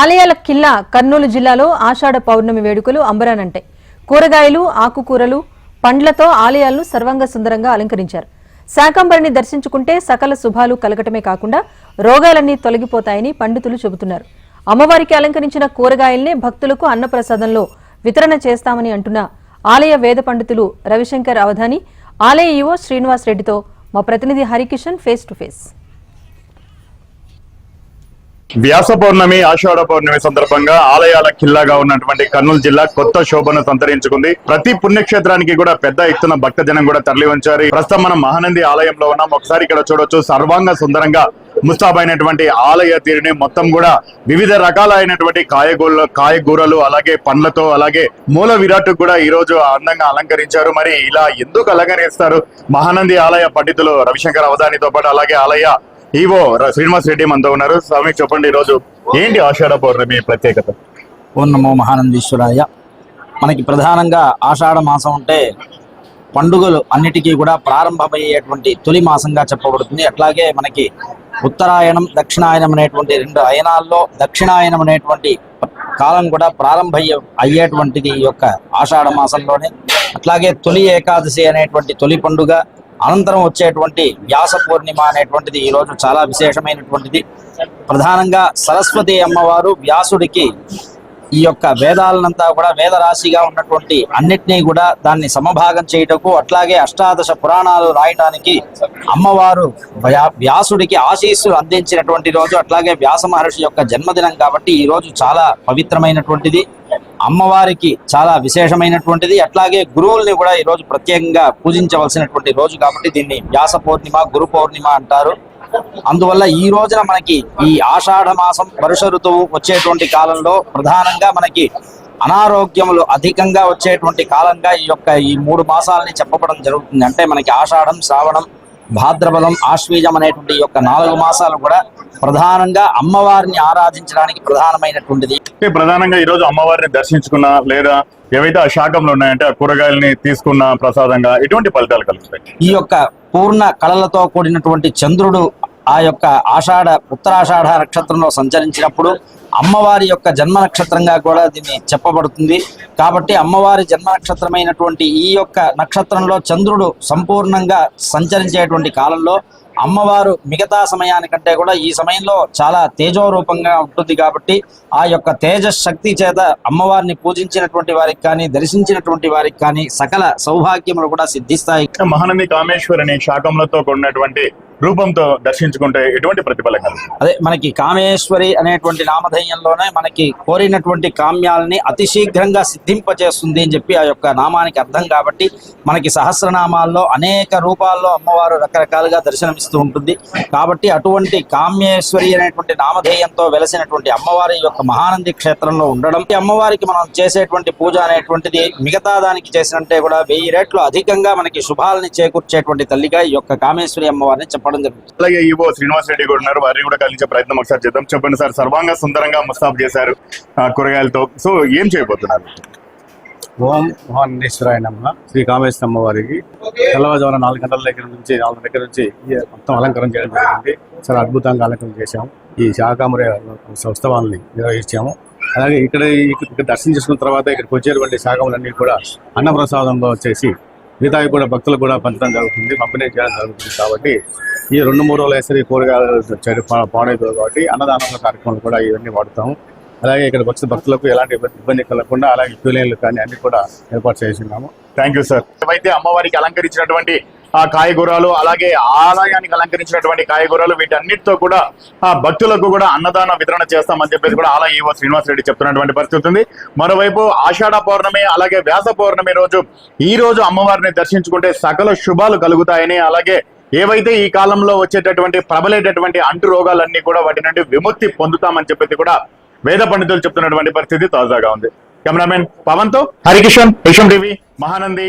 ఆలయాల కిల్లా కర్నూలు జిల్లాలో ఆషాఢ పౌర్ణమి వేడుకలు అంబరానంటాయి కూరగాయలు ఆకుకూరలు పండ్లతో ఆలయాలను సర్వంగ సుందరంగా అలంకరించారు. శాకంబరిని దర్శించుకుంటే సకల శుభాలు కలగటమే కాకుండా రోగాలన్నీ తొలగిపోతాయని పండితులు చెబుతున్నారు. అమ్మవారికి అలంకరించిన కూరగాయల్నే భక్తులకు అన్నప్రసాదంలో వితరణ చేస్తామని అంటున్న ఆలయ వేద పండితులు రవిశంకర్ అవధాని ఆలయ ఈవో శ్రీనివాస్ రెడ్డితో మా ప్రతినిధి Harikishan face to face. Vyasa Purnima Ashadha Purnima సందర్భంగా ఆలయాల కిల్లాగా ఉన్నటువంటి కర్నూలు జిల్లా కొత్త శోభను సంతరించుకుంది. ప్రతి పుణ్యక్షేత్రానికి కూడా పెద్ద ఎత్తున భక్తజనం కూడా తరలి ఉంచారు ప్రస్తుతం మనం మహానంది ఆలయంలో ఉన్నాం. ఒకసారి ఇక్కడ చూడొచ్చు సర్వాంగ సుందరంగా ముస్తాబైనటువంటి ఆలయ తీరుని మొత్తం కూడా వివిధ రకాలైనటువంటి కాయగూరలు కాయగూరలు అలాగే పండ్లతో అలాగే మూల విరాట్ కూడా ఈ రోజు అందంగా అలంకరించారు. మరి ఇలా ఎందుకు అలంకరిస్తారు? మహానంది ఆలయ పండితులు రవిశంకర్ అవధానితో పాటు అలాగే ఆలయ ఈవో శ్రీనివాస్ రెడ్డి మనతో ఉన్నారు. స్వామి చెప్పండి ఈరోజు. రోజు ఏంటి ఆషాఢ పౌర్ణమి ప్రత్యేకత? ఓం నమో మహానందీశ్వరాయ. మనకి ప్రధానంగా ఆషాఢ మాసం అంటే పండుగలు అన్నిటికీ కూడా ప్రారంభమయ్యేటువంటి తొలి మాసంగా చెప్పబడుతుంది. అట్లాగే మనకి ఉత్తరాయణం దక్షిణాయనం అనేటువంటి రెండు అయనాల్లో దక్షిణాయనం అనేటువంటి కాలం కూడా ప్రారంభ అయ్యేటువంటిది ఈ యొక్క ఆషాఢ మాసంలోనే. అట్లాగే తొలి ఏకాదశి అనేటువంటి తొలి పండుగ అనంతరం వచ్చేటువంటి వ్యాస పూర్ణిమ అనేటువంటిది ఈ రోజు చాలా విశేషమైనటువంటిది. ప్రధానంగా సరస్వతి అమ్మవారు వ్యాసుడికి ఈ యొక్క వేదాలనంతా కూడా వేదరాశిగా ఉన్నటువంటి అన్నిటినీ కూడా దాన్ని సమభాగం చేయటకు అట్లాగే అష్టాదశ పురాణాలు రాయడానికి అమ్మవారు వ్యాసుడికి ఆశీస్సులు అందించినటువంటి రోజు అట్లాగే వ్యాస మహర్షి యొక్క జన్మదినం కాబట్టి ఈ రోజు చాలా పవిత్రమైనటువంటిది. అమ్మవారికి చాలా విశేషమైనటువంటిది. అట్లాగే గురువుల్ని కూడా ఈ రోజు ప్రత్యేకంగా పూజించవలసినటువంటి రోజు కాబట్టి దీన్ని వ్యాస పౌర్ణిమ గురు పౌర్ణిమ అంటారు. అందువల్ల ఈ రోజున మనకి ఈ ఆషాఢ మాసం వరుష ఋతువు వచ్చేటువంటి కాలంలో ప్రధానంగా మనకి అనారోగ్యములు అధికంగా వచ్చేటువంటి కాలంగా ఈ యొక్క ఈ మూడు మాసాలని చెప్పబడం జరుగుతుంది. అంటే మనకి ఆషాఢం శ్రావణం భాద్రపదం ఆశ్వీజం అనేటువంటి యొక్క నాలుగు మాసాలు కూడా ప్రధానంగా అమ్మవారిని ఆరాధించడానికి ప్రధానమైనటువంటిది. ప్రధానంగా ఈ రోజు అమ్మవారిని దర్శించుకున్నా లేదా ఏవైతే ఆ శాఖంలో ఉన్నాయంటే ఆ కూరగాయలని తీసుకున్న ప్రసాదంగా ఎటువంటి ఫలితాలు కలుగుతాయి. ఈ యొక్క పూర్ణ కళలతో కూడినటువంటి చంద్రుడు ఆ యొక్క ఆషాఢ ఉత్తరాషాఢ నక్షత్రంలో సంచరించినప్పుడు అమ్మవారి యొక్క జన్మ నక్షత్రంగా కూడా దీన్ని చెప్పబడుతుంది. కాబట్టి అమ్మవారి జన్మ నక్షత్రమైనటువంటి ఈ యొక్క నక్షత్రంలో చంద్రుడు సంపూర్ణంగా సంచరించేటువంటి కాలంలో అమ్మవారు మిగతా సమయానికంటే కూడా ఈ సమయంలో చాలా తేజోరూపంగా ఉంటుంది కాబట్టి ఆ యొక్క తేజశక్తి చేత అమ్మవారిని పూజించినటువంటి వారికి కానీ దర్శించినటువంటి వారికి కానీ సకల సౌభాగ్యములు కూడా సిద్ధిస్తాయి. మహానంది కామేశ్వరిని శాకంలతో కూడినటువంటి రూపంతో దర్శించుకుంటే ఎటువంటి ప్రతిఫలం కలుగుతుంది అదే మనకి కామేశ్వరి అనేటువంటి నామధేయంలోనే మనకి కోరినటువంటి కామ్యాలని అతి శీఘ్రంగా సిద్ధింపచేస్తుంది అని చెప్పి ఆ యొక్క నామానికి అర్థం కాబట్టి మనకి సహస్రనామాల్లో అనేక రూపాల్లో అమ్మవారు రకరకాలుగా దర్శనమిస్తూ ఉంటుంది. కాబట్టి అటువంటి కామ్యేశ్వరి అనేటువంటి నామధేయంతో వెలసినటువంటి అమ్మవారి యొక్క మహానంది క్షేత్రంలో ఉండడం అమ్మవారికి మనం చేసేటువంటి పూజ అనేటువంటిది మిగతా దానికి చేసినట్టే కూడా వెయ్యి రేట్లు అధికంగా మనకి శుభాలని చేకూర్చేటువంటి తల్లిగా ఈ యొక్క కామేశ్వరి అమ్మవారిని చెప్పడం జరుగుతుంది. అలాగే ఈవో శ్రీనివాస్ రెడ్డి కూడా ఉన్నారు. వారిని కూడా కలిసే ప్రయత్నం ఒకసారి చేద్దాం. చెప్పండి సార్ సర్వాంగ సుందరంగా ముస్తాబ్ చేశారు కూరగాయలతో. సో ఏం చేయబోతున్నారు? ఓం మహానందేశ్వరాయ నమ. శ్రీ కామేశ్వర అమ్మవారికి తెల్లవారుజామున నాలుగు గంటల దగ్గర నుంచి నాలుగు దగ్గర నుంచి మొత్తం అలంకరణ చేయడం జరిగింది. చాలా అద్భుతంగా అలంకరణ చేశాము. ఈ శాకామరి ఉత్సవాలని నిర్వహించాము. అలాగే ఇక్కడ ఇక్కడ దర్శనం చేసుకున్న తర్వాత ఇక్కడికి వచ్చేటువంటి శాఖములన్నీ కూడా అన్నప్రసాదంలో వచ్చేసి మిగతావి కూడా భక్తులకు కూడా పంచడం జరుగుతుంది పంపిణీ చేయడం జరుగుతుంది కాబట్టి ఈ రెండు మూడు రోజులు వేసరి కూరగాయలు చెడు కాబట్టి అన్నదానంలో కార్యక్రమాలు కూడా ఇవన్నీ వాడతాము అలాగే ఇక్కడ వచ్చిన భక్తులకు ఎలాంటి ఇబ్బంది కలగకుండా అలాగే క్యూలైన్లు కానీ అన్ని కూడా ఏర్పాటు చేసినాము. థ్యాంక్ యూ సార్ అయితే అమ్మవారికి అలంకరించినటువంటి ఆ కాయగూరలు అలాగే ఆలయానికి అలంకరించినటువంటి కాయగూరలు వీటన్నిటితో కూడా ఆ భక్తులకు కూడా అన్నదాన వితరణ చేస్తామని చెప్పేసి కూడా ఆలయ ఈవో శ్రీనివాస్ రెడ్డి చెప్తున్నటువంటి పరిస్థితి ఉంది. మరోవైపు ఆషాఢ పౌర్ణమి అలాగే వ్యాస పౌర్ణమి రోజు ఈ రోజు అమ్మవారిని దర్శించుకుంటే సకల శుభాలు కలుగుతాయని అలాగే ఏవైతే ఈ కాలంలో వచ్చేటటువంటి ప్రబలేటటువంటి అంటు రోగాలన్నీ కూడా వాటి నుండి విముక్తి పొందుతామని చెప్పేసి కూడా వేద పండితులు చెప్తున్నటువంటి పరిస్థితి తాజాగా ఉంది. కెమెరామెన్ పవన్తో హరికిషన్ హిషం టీవీ మహానంది.